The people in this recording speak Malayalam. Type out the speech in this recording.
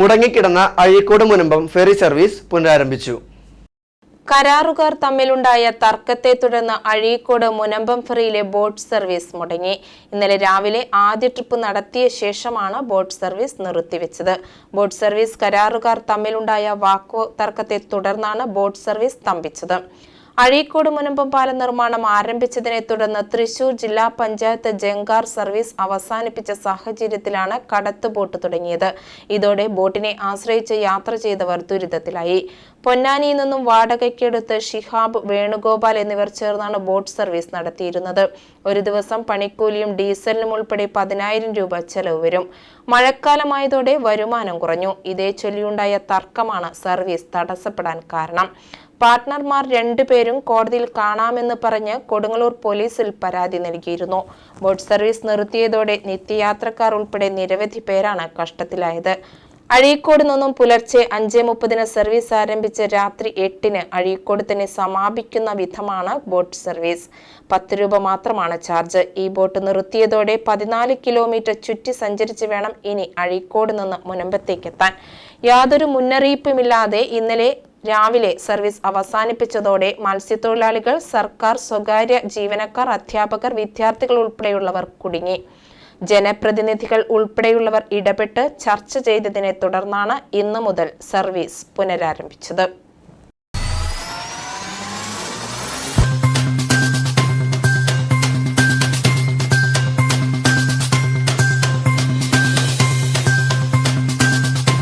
മുടങ്ങിക്കിടന്ന അഴീക്കോട് മുനമ്പം ഫെറി സർവീസ് പുനരാരംഭിച്ചു. കരാറുകാർ തമ്മിലുണ്ടായ തർക്കത്തെ തുടർന്ന് അഴീക്കോട് മുനമ്പം ഫെറിയിലെ ബോട്ട് സർവീസ് മുടങ്ങി. ഇന്നലെ രാവിലെ ആദ്യ ട്രിപ്പ് നടത്തിയ ശേഷമാണ് ബോട്ട് സർവീസ് നിർത്തിവെച്ചത്. ബോട്ട് സർവീസ് കരാറുകാർ തമ്മിലുണ്ടായ വാക്കു തർക്കത്തെ തുടർന്നാണ് ബോട്ട് സർവീസ് സ്തംഭിച്ചത്. അഴീക്കോട് മുനമ്പം പാലം നിർമ്മാണം ആരംഭിച്ചതിനെ തുടർന്ന് തൃശൂർ ജില്ലാ പഞ്ചായത്ത് ജങ്കാർ സർവീസ് അവസാനിപ്പിച്ച സാഹചര്യത്തിലാണ് കടത്ത് ബോട്ട് തുടങ്ങിയത്. ഇതോടെ ബോട്ടിനെ ആശ്രയിച്ച് യാത്ര ചെയ്തവർ ദുരിതത്തിലായി. പൊന്നാനിയിൽ നിന്നും വാടകയ്ക്കെടുത്ത് ഷിഹാബ് വേണുഗോപാൽ എന്നിവർ ചേർന്നാണ് ബോട്ട് സർവീസ് നടത്തിയിരുന്നത്. ഒരു ദിവസം പണിക്കൂലിയും ഡീസലിനും ഉൾപ്പെടെ പതിനായിരം രൂപ ചെലവ് വരും. മഴക്കാലമായതോടെ വരുമാനം കുറഞ്ഞു. ഇതേ ചൊല്ലിയുണ്ടായ തർക്കമാണ് സർവീസ് തടസ്സപ്പെടാൻ കാരണം. പാർട്ട്ണർമാർ രണ്ടുപേരും കോടതിയിൽ കാണാമെന്ന് പറഞ്ഞ് കൊടുങ്ങല്ലൂർ പോലീസിൽ പരാതി നൽകിയിരുന്നു. ബോട്ട് സർവീസ് നിർത്തിയതോടെ നിത്യയാത്രക്കാർ ഉൾപ്പെടെ നിരവധി പേരാണ് കഷ്ടത്തിലായത്. അഴീക്കോട് നിന്നും പുലർച്ചെ അഞ്ച് മുപ്പതിന് സർവീസ് ആരംഭിച്ച് രാത്രി എട്ടിന് അഴീക്കോട് തന്നെ സമാപിക്കുന്ന വിധമാണ് ബോട്ട് സർവീസ്. പത്ത് രൂപ മാത്രമാണ് ചാർജ്. ഈ ബോട്ട് നിർത്തിയതോടെ പതിനാല് കിലോമീറ്റർ ചുറ്റി സഞ്ചരിച്ച് വേണം ഇനി അഴീക്കോട് നിന്ന് മുനമ്പത്തേക്കെത്താൻ. യാതൊരു മുന്നറിയിപ്പുമില്ലാതെ ഇന്നലെ രാവിലെ സർവീസ് അവസാനിപ്പിച്ചതോടെ മത്സ്യത്തൊഴിലാളികൾ സർക്കാർ സ്വകാര്യ ജീവനക്കാർ അധ്യാപകർ വിദ്യാർത്ഥികൾ ഉൾപ്പെടെയുള്ളവർ കുടുങ്ങി. ജനപ്രതിനിധികൾ ഉൾപ്പെടെയുള്ളവർ ഇടപെട്ട് ചർച്ച ചെയ്തതിനെ തുടർന്നാണ് ഇന്നു മുതൽ സർവീസ് പുനരാരംഭിച്ചത്.